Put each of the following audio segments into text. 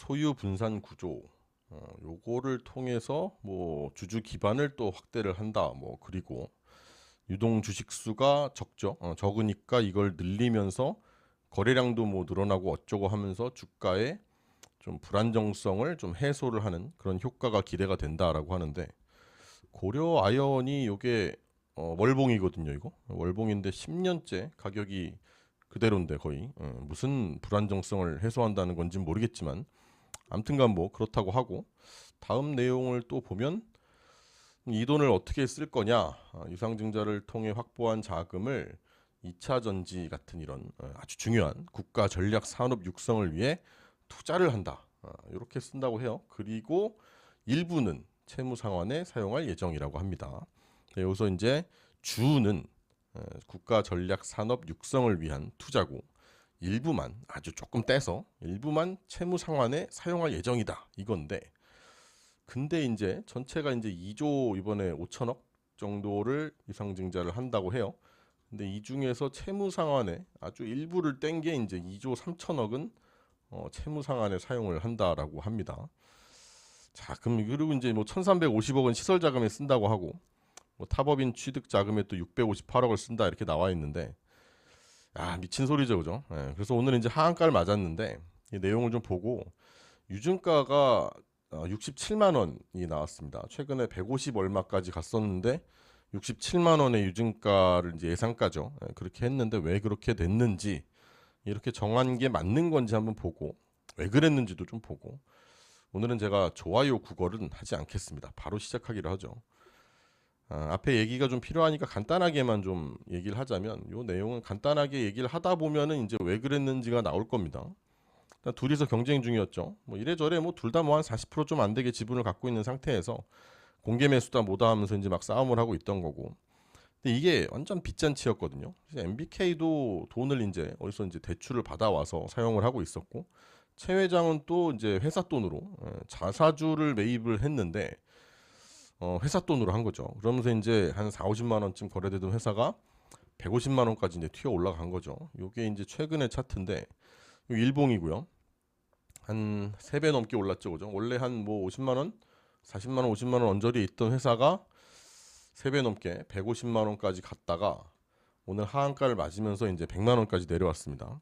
소유 분산 구조 어, 요거를 통해서 뭐 주주 기반을 또 확대를 한다. 뭐 그리고 유동 주식 수가 적죠. 어, 적으니까 이걸 늘리면서 거래량도 뭐 늘어나고 어쩌고 하면서 주가의 좀 불안정성을 좀 해소를 하는 그런 효과가 기대가 된다라고 하는데 고려 아연이 요게 어, 월봉이거든요. 이거 월봉인데 10년째 가격이 그대로인데 거의 어, 무슨 불안정성을 해소한다는 건지 는 모르겠지만 아무튼간 뭐 그렇다고 하고 다음 내용을 또 보면 이 돈을 어떻게 쓸 거냐 아, 유상증자를 통해 확보한 자금을 2차 전지 같은 이런 어, 아주 중요한 국가 전략 산업 육성을 위해 투자를 한다. 이렇게 쓴다고 해요. 그리고 일부는 채무 상환에 사용할 예정이라고 합니다. 네, 여기서 이제 주는 어, 국가 전략 산업 육성을 위한 투자고 일부만 아주 조금 떼서 일부만 채무 상환에 사용할 예정이다 이건데 근데 이제 전체가 이제 2조 이번에 5천억 정도를 유상증자를 한다고 해요. 근데 이 중에서 채무 상환에 아주 일부를 뗀 게 이제 2조 3천억은 어, 채무 상환에 사용을 한다라고 합니다. 자, 그럼 그리고 이제 뭐 1,350억은 시설 자금에 쓴다고 하고 뭐 타법인 취득 자금에 또 658억을 쓴다 이렇게 나와 있는데 아 미친 소리죠, 그죠? 예, 그래서 오늘 이제 하한가를 맞았는데 이 내용을 좀 보고 유증가가 어, 67만 원이 나왔습니다. 최근에 150 얼마까지 갔었는데 67만 원의 유증가를 이제 예상가죠. 예, 그렇게 했는데 왜 그렇게 됐는지 이렇게 정한 게 맞는 건지 한번 보고 왜 그랬는지도 좀 보고 오늘은 제가 좋아요 구걸은 하지 않겠습니다. 바로 시작하기로 하죠. 아, 앞에 얘기가 좀 필요하니까 간단하게만 좀 얘기를 하자면 이 내용은 간단하게 얘기를 하다 보면은 이제 왜 그랬는지가 나올 겁니다. 둘이서 경쟁 중이었죠. 뭐 이래저래 뭐 둘 다 뭐 한 40%좀 안 되게 지분을 갖고 있는 상태에서 공개 매수다 뭐다 하면서 이제 막 싸움을 하고 있던 거고. 근데 이게 완전 빚잔치였거든요. MBK도 돈을 이제 어디서 이제 대출을 받아와서 사용을 하고 있었고 최 회장은 또 이제 회사 돈으로 예, 자사주를 매입을 했는데 어, 회사 돈으로 한 거죠. 그러면서 이제 한 4, 50만 원쯤 거래되던 회사가 150만 원까지 이제 튀어 올라간 거죠. 요게 이제 최근의 차트인데 일봉이고요. 한 3배 넘게 올랐죠. 그죠? 원래 한 뭐 50만 원, 40만 원, 50만 원 언저리에 있던 회사가 3배 넘게 150만 원까지 갔다가 오늘 하한가를 맞으면서 이제 100만 원까지 내려왔습니다.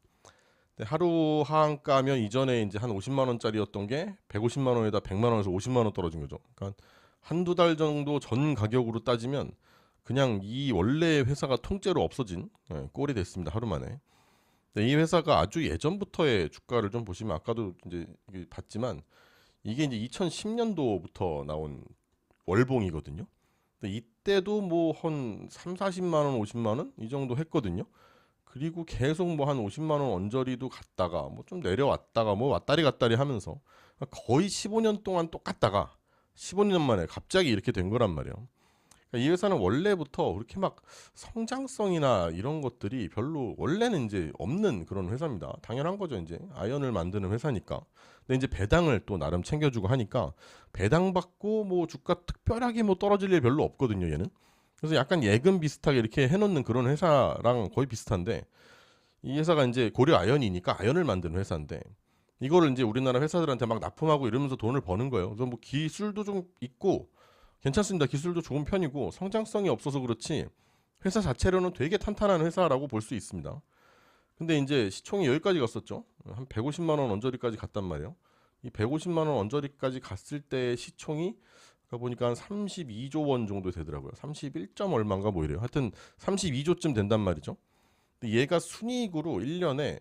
하루 하한가면 이전에 이제 한 50만 원짜리였던 게 150만 원에다 100만 원에서 50만 원 떨어진 거죠. 그러니까 한두 달 정도 전 가격으로 따지면 그냥 이 원래 회사가 통째로 없어진 예, 꼴이 됐습니다. 하루 만에. 이 회사가 아주 예전부터의 주가를 좀 보시면 아까도 이제 봤지만 이게 이제 2010년도부터 나온 월봉이거든요. 이때도 뭐 한 3, 40만 원, 50만 원 이 정도 했거든요. 그리고 계속 뭐 한 50만 원 언저리도 갔다가 뭐 좀 내려왔다가 뭐 왔다리 갔다리 하면서 거의 15년 동안 똑같다가 15년 만에 갑자기 이렇게 된 거란 말이에요. 그러니까 이 회사는 원래부터 그렇게 막 성장성이나 이런 것들이 별로 원래는 이제 없는 그런 회사입니다. 당연한 거죠, 이제 아연을 만드는 회사니까. 근데 이제 배당을 또 나름 챙겨주고 하니까 배당 받고 뭐 주가 특별하게 뭐 떨어질 일 별로 없거든요, 얘는. 그래서 약간 예금 비슷하게 이렇게 해놓는 그런 회사랑 거의 비슷한데 이 회사가 이제 고려 아연이니까 아연을 만드는 회사인데 이거를 이제 우리나라 회사들한테 막 납품하고 이러면서 돈을 버는 거예요. 그래서 뭐 기술도 좀 있고 괜찮습니다. 기술도 좋은 편이고 성장성이 없어서 그렇지 회사 자체로는 되게 탄탄한 회사라고 볼 수 있습니다. 근데 이제 시총이 여기까지 갔었죠. 한 150만 원 언저리까지 갔단 말이에요. 이 150만 원 언저리까지 갔을 때 시총이 보니까 한 32조 원 정도 되더라고요. 31점 얼마인가 뭐 이래요. 하여튼 32조쯤 된단 말이죠. 근데 얘가 순이익으로 1년에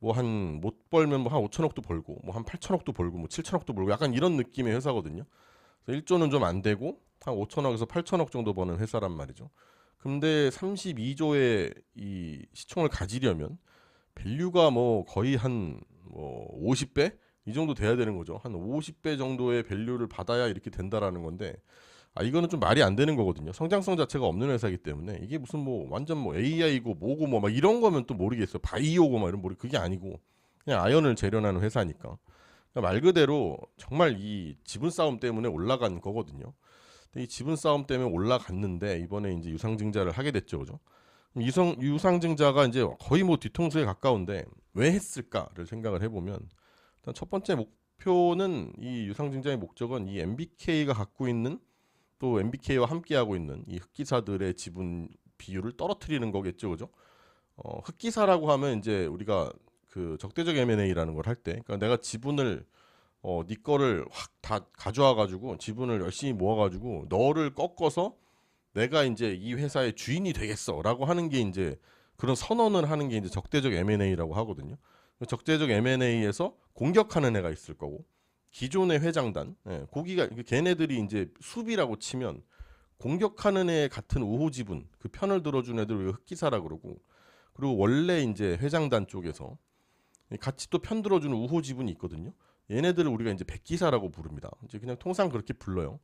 뭐 한 못 벌면 뭐 한 5천억도 벌고 뭐 한 8천억도 벌고 뭐 7천억도 벌고 약간 이런 느낌의 회사거든요. 그래서 1조는 좀 안 되고 한 5천억에서 8천억 정도 버는 회사란 말이죠. 근데 32조의 이 시총을 가지려면 밸류가 뭐 거의 한 뭐 50배 이 정도 돼야 되는 거죠. 한 50배 정도의 밸류를 받아야 이렇게 된다라는 건데 아 이거는 좀 말이 안 되는 거거든요. 성장성 자체가 없는 회사이기 때문에 이게 무슨 뭐 완전 뭐 AI고 뭐고 뭐 막 이런 거면 또 모르겠어요. 바이오고 막 이런 모르 그게 아니고 그냥 아연을 재련하는 회사니까 그러니까 말 그대로 정말 이 지분 싸움 때문에 올라간 거거든요. 근데 이 지분 싸움 때문에 올라갔는데 이번에 이제 유상증자를 하게 됐죠, 그죠? 유상 유상증자가 이제 거의 뭐 뒤통수에 가까운데 왜 했을까를 생각을 해보면 일단 첫 번째 목 목표는 이 유상증자의 목적은 이 MBK가 갖고 있는 또 MBK와 함께하고 있는 이 흑기사들의 지분 비율을 떨어뜨리는 거겠죠, 그죠? 어, 흑기사라고 하면 이제 우리가 그 적대적 M&A라는 걸 할 때, 그러니까 내가 지분을 어, 네 거를 확 다 가져와 가지고 지분을 열심히 모아 가지고 너를 꺾어서 내가 이제 이 회사의 주인이 되겠어라고 하는 게 이제 그런 선언을 하는 게 이제 적대적 M&A라고 하거든요. 적대적 M&A에서 공격하는 애가 있을 거고 기존의 회장단, 예, 고기가 걔네들이 이제 수비라고 치면 공격하는 애 같은 우호 지분 그 편을 들어준 애들 왜 흑기사라 그러고 그리고 원래 이제 회장단 쪽에서 같이 또 편 들어주는 우호 지분이 있거든요. 얘네들을 우리가 이제 백기사라고 부릅니다. 이제 그냥 통상 그렇게 불러요.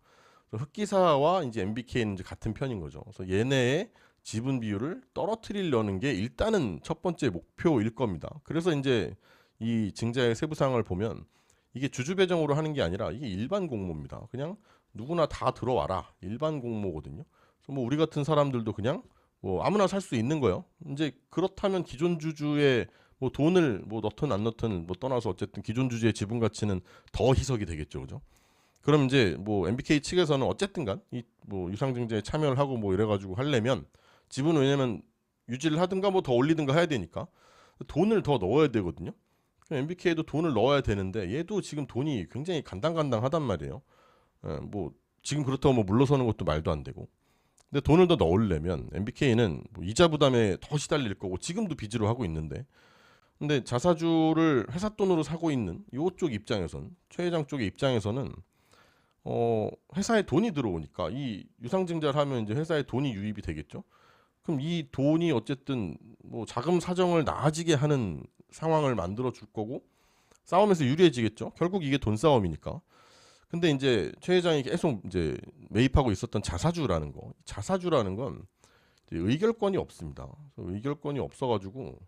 흑기사와 이제 MBK는 이제 같은 편인 거죠. 그래서 얘네의 지분 비율을 떨어뜨리려는 게 일단은 첫 번째 목표일 겁니다. 그래서 이제 이 증자의 세부 사항을 보면 이게 주주 배정으로 하는 게 아니라 이게 일반 공모입니다. 그냥 누구나 다 들어와라 일반 공모거든요. 그래서 뭐 우리 같은 사람들도 그냥 뭐 아무나 살 수 있는 거예요. 이제 그렇다면 기존 주주의 뭐 돈을 뭐 넣든 안 넣든 뭐 떠나서 어쨌든 기존 주주의 지분 가치는 더 희석이 되겠죠, 그죠? 그럼 이제 뭐 MBK 측에서는 어쨌든간 이 뭐 유상증자에 참여를 하고 뭐 이래가지고 하려면 지분을 왜냐면 유지를 하든가 뭐 더 올리든가 해야 되니까 돈을 더 넣어야 되거든요. MBK도 돈을 넣어야 되는데 얘도 지금 돈이 굉장히 간당간당하단 말이에요. 예, 뭐 지금 그렇다고 뭐 물러서는 것도 말도 안 되고. 근데 돈을 더 넣으려면 MBK는 뭐 이자 부담에 더 시달릴 거고 지금도 빚으로 하고 있는데. 근데 자사주를 회사 돈으로 사고 있는 요쪽 입장에선 최 회장 쪽의 입장에서는 어 회사에 돈이 들어오니까 이 유상증자를 하면 이제 회사에 돈이 유입이 되겠죠. 그럼 이 돈이 어쨌든 뭐 자금 사정을 나아지게 하는 상황을 만들어 줄 거고 싸움에서 유리해지겠죠. 결국 이게 돈 싸움이니까. 근데 이제 최 회장이 계속 이제 매입하고 있었던 자사주라는 거, 자사주라는 건 의결권이 없습니다. 의결권이 없어가지고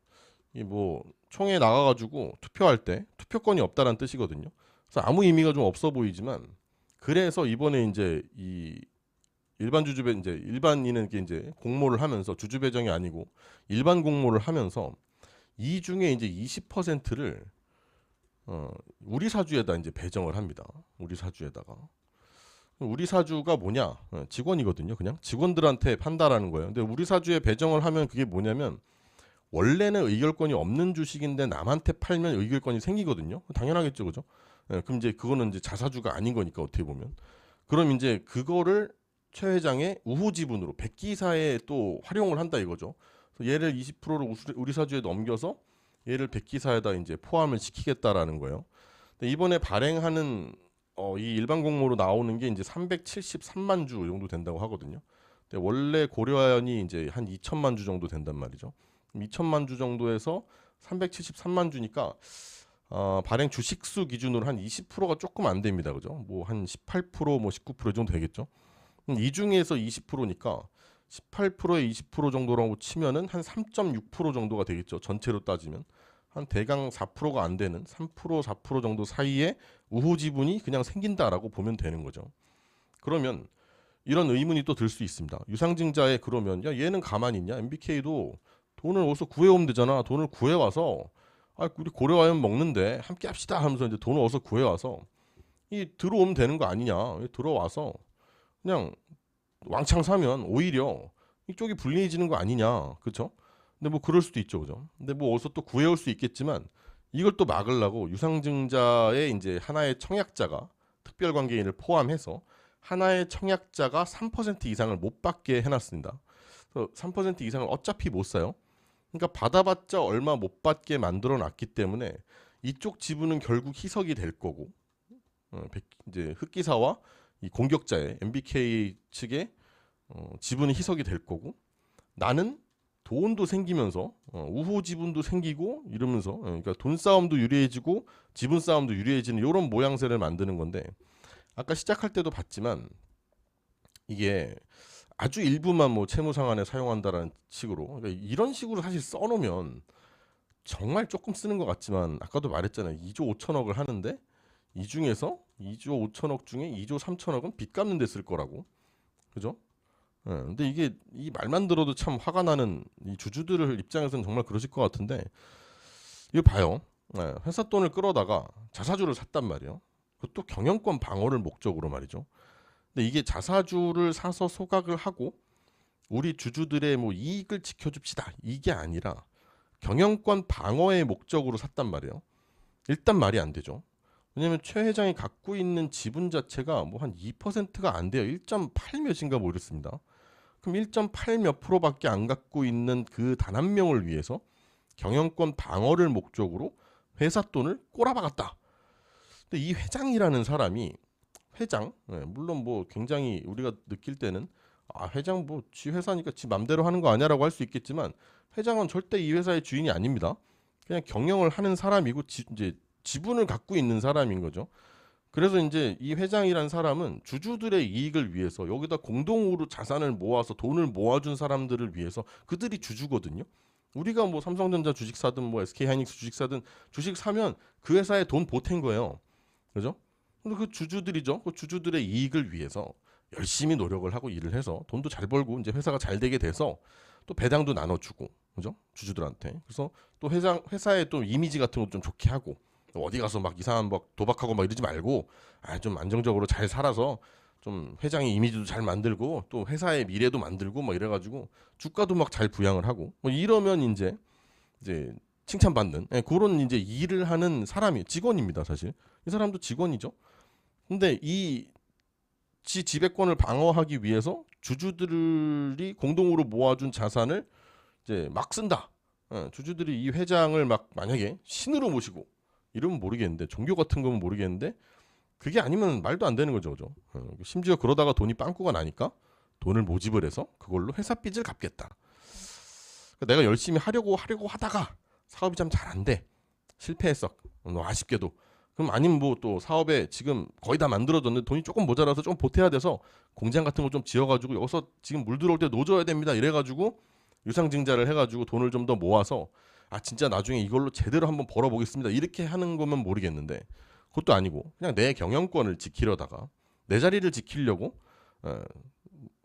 이뭐 총회 나가가지고 투표할 때 투표권이 없다라는 뜻이거든요. 그래서 아무 의미가 좀 없어 보이지만 그래서 이번에 이제 이 일반 주주배 이제 일반인은 이제 공모를 하면서 주주 배정이 아니고 일반 공모를 하면서 이 중에 이제 20%를 어, 우리 사주에다 이제 배정을 합니다. 우리 사주에다가 우리 사주가 뭐냐 어, 직원이거든요. 그냥 직원들한테 판다라는 거예요. 근데 우리 사주에 배정을 하면 그게 뭐냐면 원래는 의결권이 없는 주식인데 남한테 팔면 의결권이 생기거든요. 당연하겠죠, 그죠? 예, 그럼 이제 그거는 이제 자사주가 아닌 거니까 어떻게 보면 그럼 이제 그거를 최 회장의 우호 지분으로 백기사에 또 활용을 한다 이거죠. 얘를 20%를 우리 사주에 넘겨서 얘를 백기사에다 이제 포함을 시키겠다라는 거예요. 근데 이번에 발행하는 어, 이 일반 공모로 나오는 게 이제 373만 주 정도 된다고 하거든요. 근데 원래 고려아연이 이제 한 2천만 주 정도 된단 말이죠. 2천만 주 정도에서 373만 주니까 어, 발행 주식수 기준으로 한 20%가 조금 안 됩니다. 그죠? 뭐 한 18%뭐 19% 정도 되겠죠. 이 중에서 20%니까 18%에 20% 정도라고 치면은 한 3.6% 정도가 되겠죠. 전체로 따지면 한 대강 4%가 안 되는 3% 4% 정도 사이에 우호 지분이 그냥 생긴다라고 보면 되는 거죠. 그러면 이런 의문이 또 들 수 있습니다. 유상증자에 그러면 야 얘는 가만히 있냐? MBK도 돈을 어디서 구해오면 되잖아. 돈을 구해와서 아 우리 고려와연 먹는데 함께 합시다 하면서 이제 돈을 어디서 구해와서 이 들어오면 되는 거 아니냐? 들어와서 그냥 왕창 사면 오히려 이쪽이 불리해지는 거 아니냐, 그렇죠? 근데 뭐 그럴 수도 있죠, 그죠? 근데 뭐 어디서 또 구해올 수 있겠지만 이걸 또 막으려고 유상증자의 이제 하나의 청약자가 특별관계인을 포함해서 하나의 청약자가 3% 이상을 못 받게 해놨습니다. 그래서 3% 이상을 어차피 못 사요. 그러니까 받아봤자 얼마 못 받게 만들어 놨기 때문에 이쪽 지분은 결국 희석이 될 거고 어, 이제 흑기사와 이 공격자의 MBK 측의 어, 지분이 희석이 될 거고 나는 돈도 생기면서 어, 우호 지분도 생기고 이러면서 어, 그러니까 돈 싸움도 유리해지고 지분 싸움도 유리해지는 이런 모양새를 만드는 건데 아까 시작할 때도 봤지만 이게 아주 일부만 뭐 채무 상환에 사용한다라는 식으로 그러니까 이런 식으로 사실 써놓으면 정말 조금 쓰는 것 같지만 아까도 말했잖아요 2조 5천억을 하는데 이 중에서 2조 5천억 중에 2조 3천억은 빚 갚는 데 쓸 거라고. 그죠? 예, 근데 이게 이 말만 들어도 참 화가 나는 이 주주들 입장에서는 정말 그러실 것 같은데 이거 봐요. 네, 회사 돈을 끌어다가 자사주를 샀단 말이에요. 그것도 경영권 방어를 목적으로 말이죠. 근데 이게 자사주를 사서 소각을 하고 우리 주주들의 뭐 이익을 지켜줍시다 이게 아니라 경영권 방어의 목적으로 샀단 말이에요. 일단 말이 안 되죠. 왜냐면 최 회장이 갖고 있는 지분 자체가 뭐 한 2%가 안 돼요. 1.8 몇인가 모르겠습니다. 그럼 1.8몇 프로밖에 안 갖고 있는 그 단 한 명을 위해서 경영권 방어를 목적으로 회사 돈을 꼬라박았다. 근데 이 회장이라는 사람이 회장 네, 물론 뭐 굉장히 우리가 느낄 때는 아 회장 뭐 지 회사니까 지 맘대로 하는 거 아니야라고 할 수 있겠지만 회장은 절대 이 회사의 주인이 아닙니다. 그냥 경영을 하는 사람이고 지, 이제 지분을 갖고 있는 사람인 거죠. 그래서 이제 이 회장이란 사람은 주주들의 이익을 위해서 여기다 공동으로 자산을 모아서 돈을 모아준 사람들을 위해서 그들이 주주거든요. 우리가 뭐 삼성전자 주식 사든 뭐 SK 하이닉스 주식 사든 주식 사면 그 회사에 돈 보탠 거예요. 그죠? 근데 그 주주들이죠. 그 주주들의 이익을 위해서 열심히 노력을 하고 일을 해서 돈도 잘 벌고 이제 회사가 잘 되게 돼서 또 배당도 나눠주고 그죠? 주주들한테. 그래서 또 회장 회사의 또 이미지 같은 것도 좀 좋게 하고 어디 가서 막 이상한 막 도박하고 막 이러지 말고 아 좀 안정적으로 잘 살아서 좀 회장의 이미지도 잘 만들고 또 회사의 미래도 만들고 막 이래가지고 주가도 막 잘 부양을 하고 뭐 이러면 이제 이제 칭찬받는 예, 그런 이제 일을 하는 사람이 직원입니다 사실 이 사람도 직원이죠. 근데 이 지 지배권을 방어하기 위해서 주주들이 공동으로 모아준 자산을 이제 막 쓴다. 예, 주주들이 이 회장을 막 만약에 신으로 모시고 이러면 모르겠는데 종교 같은 거면 모르겠는데 그게 아니면 말도 안 되는 거죠, 그죠? 어, 심지어 그러다가 돈이 빵꾸가 나니까 돈을 모집을 해서 그걸로 회사 빚을 갚겠다. 그러니까 내가 열심히 하려고 하려고 하다가 사업이 좀잘안 돼. 실패했어. 어, 아쉽게도. 그럼 아니면 뭐 또 사업에 지금 거의 다 만들어졌는데 돈이 조금 모자라서 좀 보태야 돼서 공장 같은 거 좀 지어가지고 여기서 지금 물 들어올 때 노져야 됩니다. 이래가지고 유상증자를 해가지고 돈을 좀 더 모아서 아 진짜 나중에 이걸로 제대로 한번 벌어보겠습니다. 이렇게 하는 거면 모르겠는데 그것도 아니고 그냥 내 경영권을 지키려다가 내 자리를 지키려고 어,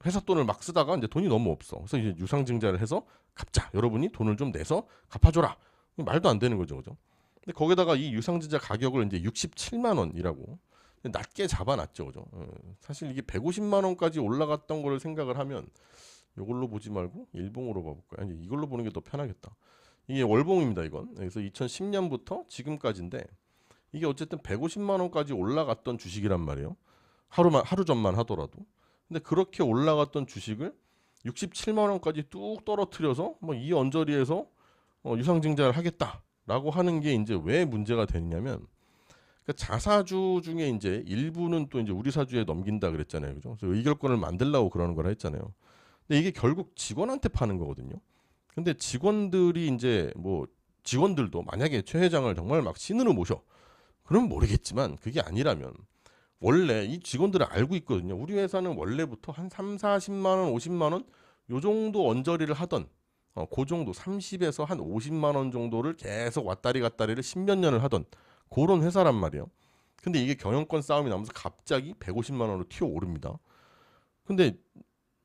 회사 돈을 막 쓰다가 이제 돈이 너무 없어. 그래서 이제 유상증자를 해서 갚자. 여러분이 돈을 좀 내서 갚아줘라. 말도 안 되는 거죠, 그죠? 근데 거기다가 이 유상증자 가격을 이제 67만 원이라고 낮게 잡아놨죠, 그죠? 어, 사실 이게 150만 원까지 올라갔던 거를 생각을 하면 이걸로 보지 말고 일봉으로 봐볼까요? 아니 이걸로 보는 게 더 편하겠다. 이게 월봉입니다, 이건. 그래서 2010년부터 지금까지인데 이게 어쨌든 150만 원까지 올라갔던 주식이란 말이에요. 하루만 하루 전만 하더라도. 근데 그렇게 올라갔던 주식을 67만 원까지 뚝 떨어뜨려서 뭐 이 언저리에서 어, 유상증자를 하겠다라고 하는 게 이제 왜 문제가 되느냐면 그러니까 자사주 중에 이제 일부는 또 이제 우리 사주에 넘긴다 그랬잖아요, 그죠? 그래서 의결권을 만들라고 그러는 거라 했잖아요. 근데 이게 결국 직원한테 파는 거거든요. 근데 직원들이 이제 뭐 직원들도 만약에 최 회장을 정말 막 신으로 모셔 그럼 모르겠지만 그게 아니라면 원래 이 직원들은 알고 있거든요. 우리 회사는 원래부터 한 3, 40만 원, 50만 원 요 정도 언저리를 하던 어, 그 정도 30에서 한 50만 원 정도를 계속 왔다리 갔다리를 십몇 년을 하던 그런 회사란 말이에요. 근데 이게 경영권 싸움이 나면서 갑자기 150만 원으로 튀어 오릅니다. 근데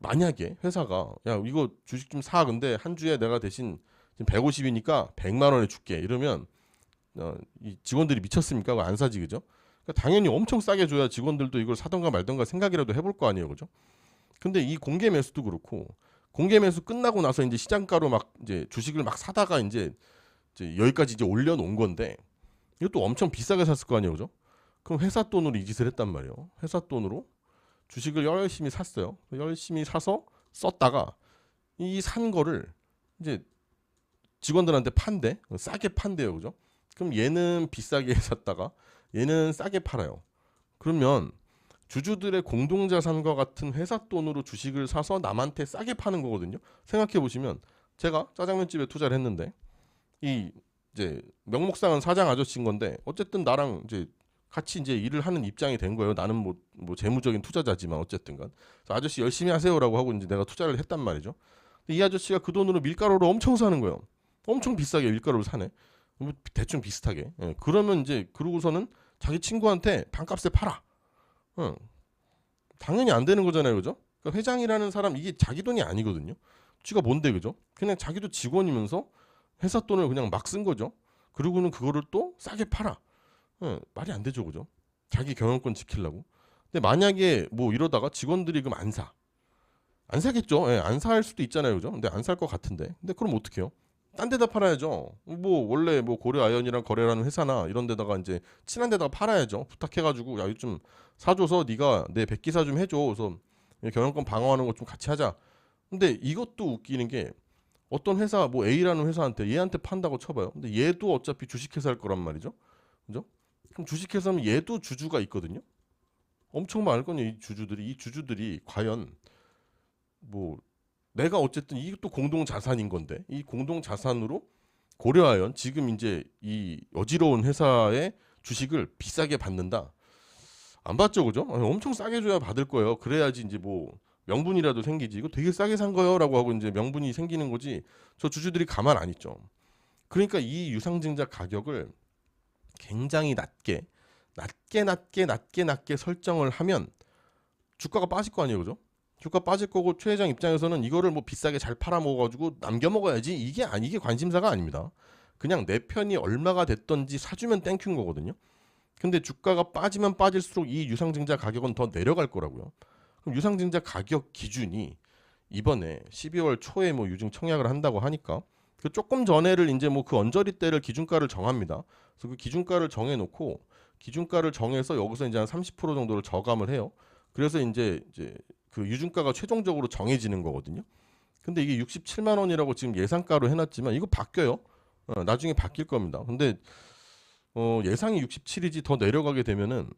만약에 회사가 야 이거 주식 좀 사 근데 한 주에 내가 대신 지금 150이니까 100만 원에 줄게 이러면 어, 이 직원들이 미쳤습니까? 안 사지 그죠? 그러니까 당연히 엄청 싸게 줘야 직원들도 이걸 사던가 말던가 생각이라도 해볼 거 아니에요, 그죠? 근데 이 공개 매수도 그렇고 공개 매수 끝나고 나서 이제 시장가로 막 이제 주식을 막 사다가 이제, 이제 여기까지 이제 올려놓은 건데 이것도 엄청 비싸게 샀을 거 아니에요, 그죠? 그럼 회사 돈으로 이 짓을 했단 말이에요. 회사 돈으로 주식을 열심히 샀어요. 열심히 사서 썼다가 이 산 거를 이제 직원들한테 판대 싸게 판대요, 그죠? 그럼 얘는 비싸게 샀다가 얘는 싸게 팔아요. 그러면 주주들의 공동자산과 같은 회사 돈으로 주식을 사서 남한테 싸게 파는 거거든요. 생각해 보시면 제가 짜장면 집에 투자를 했는데 이 이제 명목상은 사장 아저씨인 건데 어쨌든 나랑 이제 같이 이제 일을 하는 입장이 된 거예요. 나는 뭐, 뭐 재무적인 투자자지만 어쨌든간 아저씨 열심히 하세요라고 하고 이제 내가 투자를 했단 말이죠. 이 아저씨가 그 돈으로 밀가루를 엄청 사는 거예요. 엄청 비싸게 밀가루를 사네. 뭐 대충 비슷하게. 예, 그러면 이제 그러고서는 자기 친구한테 반값에 팔아. 응. 당연히 안 되는 거잖아요, 그죠? 그러니까 회장이라는 사람 이게 자기 돈이 아니거든요. 쥐가 뭔데, 그죠? 그냥 자기도 직원이면서 회사 돈을 그냥 막 쓴 거죠. 그리고는 그거를 또 싸게 팔아. 예, 말이 안 되죠, 그죠? 자기 경영권 지키려고. 근데 만약에 뭐 이러다가 직원들이 그럼 안 사. 안 사겠죠. 예, 안 살 수도 있잖아요, 그죠? 근데 안 살 것 같은데. 근데 그럼 어떡해요? 딴 데다 팔아야죠. 뭐 원래 뭐 고려 아연이랑 거래라는 회사나 이런 데다가 이제 친한 데다가 팔아야죠. 부탁해가지고 야좀 사줘서 네가 내 백기사 좀 해줘. 그래서 경영권 방어하는 거좀 같이 하자. 근데 이것도 웃기는 게 어떤 회사 뭐 A라는 회사한테 얘한테 판다고 쳐봐요. 근데 얘도 어차피 주식회사일 거란 말이죠. 그죠? 그럼 주식회사면 얘도 주주가 있거든요. 엄청 많을 거냐 이 주주들이 이 주주들이 과연 뭐 내가 어쨌든 이것도 공동 자산인 건데 이 공동 자산으로 고려하연 지금 이제 이 어지러운 회사의 주식을 비싸게 받는다. 안 받죠, 그죠? 엄청 싸게 줘야 받을 거예요. 그래야지 이제 뭐 명분이라도 생기지. 이거 되게 싸게 산 거요라고 하고 이제 명분이 생기는 거지. 저 주주들이 가만 안 있죠. 그러니까 이 유상증자 가격을 굉장히 낮게 낮게 낮게 낮게 낮게 설정을 하면 주가가 빠질 거 아니에요, 그죠? 주가 빠질 거고 최 회장 입장에서는 이거를 뭐 비싸게 잘 팔아 먹어가지고 남겨 먹어야지 이게 아니 이게 관심사가 아닙니다. 그냥 내 편이 얼마가 됐던지 사주면 땡큐인 거거든요. 근데 주가가 빠지면 빠질수록 이 유상증자 가격은 더 내려갈 거라고요. 그럼 유상증자 가격 기준이 이번에 12월 초에 뭐 유증 청약을 한다고 하니까 그 조금 전에를 이제 뭐 그 언저리 때를 기준가를 정합니다. 그래서 그 기준가를 정해놓고 기준가를 정해서 여기서 이제 한 30% 정도를 저감을 해요. 그래서 이제 이제 그 유증가가 최종적으로 정해지는 거거든요. 근데 이게 67만 원이라고 지금 예상가로 해놨지만 이거 바뀌어요. 어, 나중에 바뀔 겁니다. 근데 어, 예상이 67이지 더 내려가게 되면은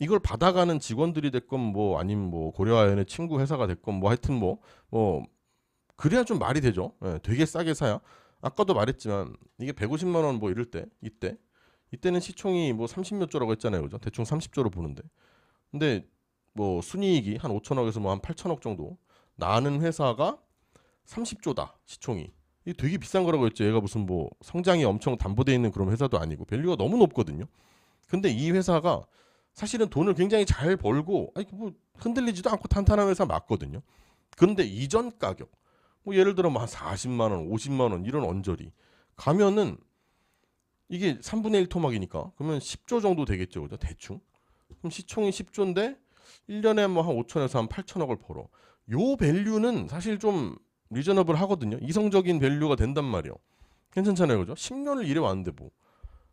이걸 받아가는 직원들이 됐건 뭐 아니면 뭐 고려아연의 친구 회사가 됐건 뭐 하여튼 뭐뭐 그래야 좀 말이 되죠. 예, 되게 싸게 사야. 아까도 말했지만 이게 150만 원 뭐 이럴 때 이때 이때는 시총이 뭐 30몇 조라고 했잖아요. 그죠? 대충 30조로 보는데. 근데 뭐 순이익이 한 5천억에서 뭐 한 8천억 정도 나는 회사가 30조다 시총이 이게 되게 비싼 거라고 했죠 얘가 무슨 뭐 성장이 엄청 담보돼 있는 그런 회사도 아니고 밸류가 너무 높거든요 근데 이 회사가 사실은 돈을 굉장히 잘 벌고 아니 뭐 흔들리지도 않고 탄탄한 회사 맞거든요 그런데 이전 가격 뭐 예를 들어 뭐한 40만 원 50만 원 이런 언저리 가면은 이게 3분의 1 토막이니까 그러면 10조 정도 되겠죠 그죠 대충 그럼 시총이 10조인데 1년에 뭐 한 5천에서 한 8천억을 벌어. 요 밸류는 사실 좀 리저너블 하거든요. 이성적인 밸류가 된단 말이에요. 괜찮잖아요. 그죠? 10년을 일해 왔는데 뭐.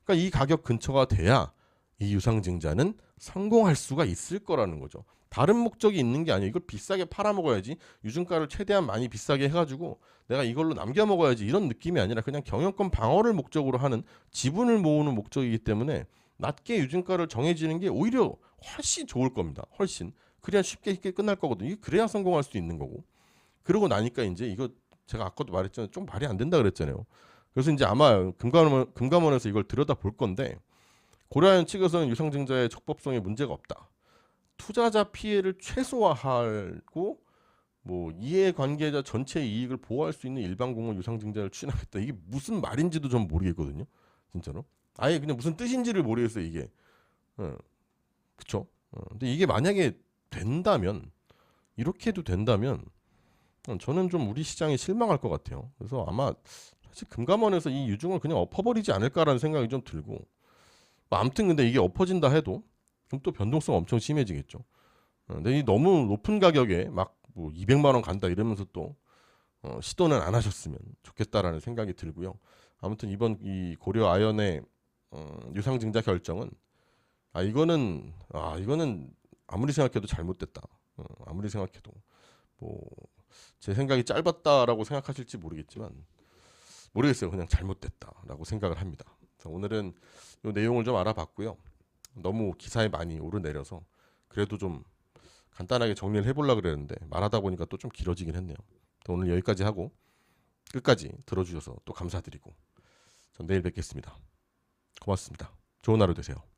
그러니까 이 가격 근처가 돼야 이 유상증자는 성공할 수가 있을 거라는 거죠. 다른 목적이 있는 게 아니에요. 이걸 비싸게 팔아먹어야지 유증가를 최대한 많이 비싸게 해가지고 내가 이걸로 남겨 먹어야지 이런 느낌이 아니라 그냥 경영권 방어를 목적으로 하는 지분을 모으는 목적이기 때문에 낮게 유증가를 정해지는 게 오히려 훨씬 좋을 겁니다. 훨씬. 그래야 쉽게 쉽게 끝날 거거든요. 그래야 성공할 수 있는 거고. 그러고 나니까 이제 이거 제가 아까도 말했잖아요. 좀 말이 안 된다 그랬잖아요. 그래서 이제 아마 금감원, 금감원에서 이걸 들여다 볼 건데 고려하연 측에서는 유상증자의 적법성에 문제가 없다. 투자자 피해를 최소화하고 뭐 이해 관계자 전체 이익을 보호할 수 있는 일반 공원 유상증자를 추진하겠다. 이게 무슨 말인지도 좀 모르겠거든요. 진짜로. 아예 그냥 무슨 뜻인지를 모르겠어요 이게. 어, 그쵸? 어, 근데 이게 만약에 된다면 이렇게 해도 된다면 어, 저는 좀 우리 시장에 실망할 것 같아요. 그래서 아마 사실 금감원에서 이 유중을 그냥 엎어버리지 않을까라는 생각이 좀 들고 뭐 아무튼 근데 이게 엎어진다 해도 그럼 또 변동성 엄청 심해지겠죠. 어, 근데 이 너무 높은 가격에 막 뭐 200만 원 간다 이러면서 또 어, 시도는 안 하셨으면 좋겠다라는 생각이 들고요. 아무튼 이번 이 고려 아연의 어, 유상증자 결정은 아 이거는 아 이거는 아무리 생각해도 잘못됐다. 어, 아무리 생각해도 뭐 제 생각이 짧았다라고 생각하실지 모르겠지만 모르겠어요. 그냥 잘못됐다라고 생각을 합니다. 오늘은 이 내용을 좀 알아봤고요. 너무 기사에 많이 오르내려서 그래도 좀 간단하게 정리를 해보려 그랬는데 말하다 보니까 또 좀 길어지긴 했네요. 오늘 여기까지 하고 끝까지 들어주셔서 또 감사드리고 전 내일 뵙겠습니다. 고맙습니다. 좋은 하루 되세요.